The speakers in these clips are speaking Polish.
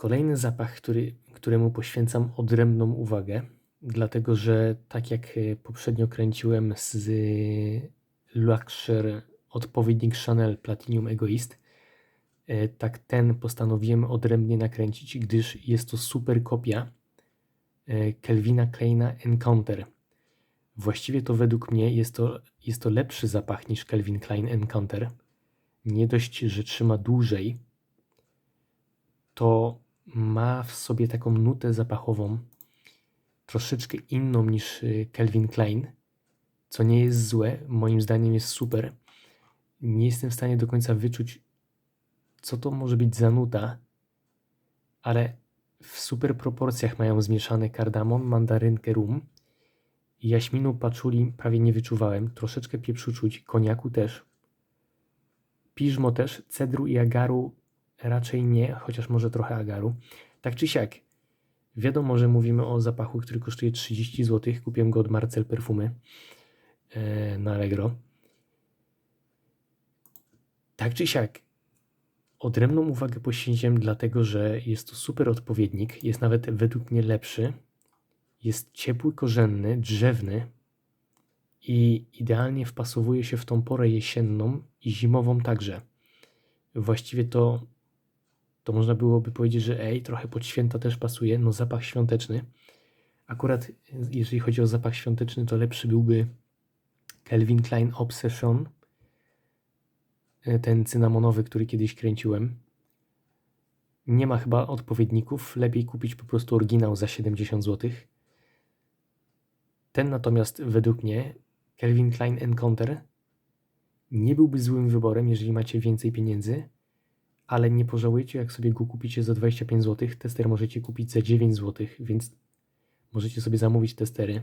Kolejny zapach, który, któremu poświęcam odrębną uwagę, dlatego że tak jak e, poprzednio kręciłem z Luxer odpowiednik Chanel Platinum Egoist, e, tak ten postanowiłem odrębnie nakręcić, gdyż jest to super kopia e, Kelvina Kleina Encounter. Właściwie to według mnie jest to, jest to lepszy zapach niż Kelvin Klein Encounter. Nie dość, że trzyma dłużej, to ma w sobie taką nutę zapachową, troszeczkę inną niż y, Calvin Klein, co nie jest złe, moim zdaniem jest super. Nie jestem w stanie do końca wyczuć, co to może być za nuta, ale w super proporcjach mają zmieszane kardamon, mandarynkę, rum. Jaśminu paczuli prawie nie wyczuwałem, troszeczkę pieprzu czuć, koniaku też. Piżmo też, cedru i agaru raczej nie, chociaż może trochę agaru. Tak czy siak, wiadomo, że mówimy o zapachu, który kosztuje 30 zł. Kupiłem go od Marcel Perfumy e, na Allegro. Tak czy siak, odrębną uwagę poświęciłem dlatego, że jest to super odpowiednik, jest nawet według mnie lepszy, jest ciepły, korzenny, drzewny i idealnie wpasowuje się w tą porę jesienną i zimową także. Właściwie to to można byłoby powiedzieć, że ej, trochę pod święta też pasuje, no zapach świąteczny. Akurat jeżeli chodzi o zapach świąteczny, to lepszy byłby Calvin Klein Obsession, e, ten cynamonowy, który kiedyś kręciłem. Nie ma chyba odpowiedników, lepiej kupić po prostu oryginał za 70 zł. Ten natomiast według mnie, Calvin Klein Encounter, nie byłby złym wyborem, jeżeli macie więcej pieniędzy, ale nie pożałujecie, jak sobie go kupicie za 25 zł. Tester możecie kupić za 9 zł, więc możecie sobie zamówić testery.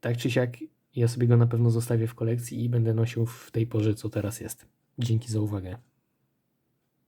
Tak czy siak, ja sobie go na pewno zostawię w kolekcji i będę nosił w tej porze, co teraz jest. Dzięki za uwagę.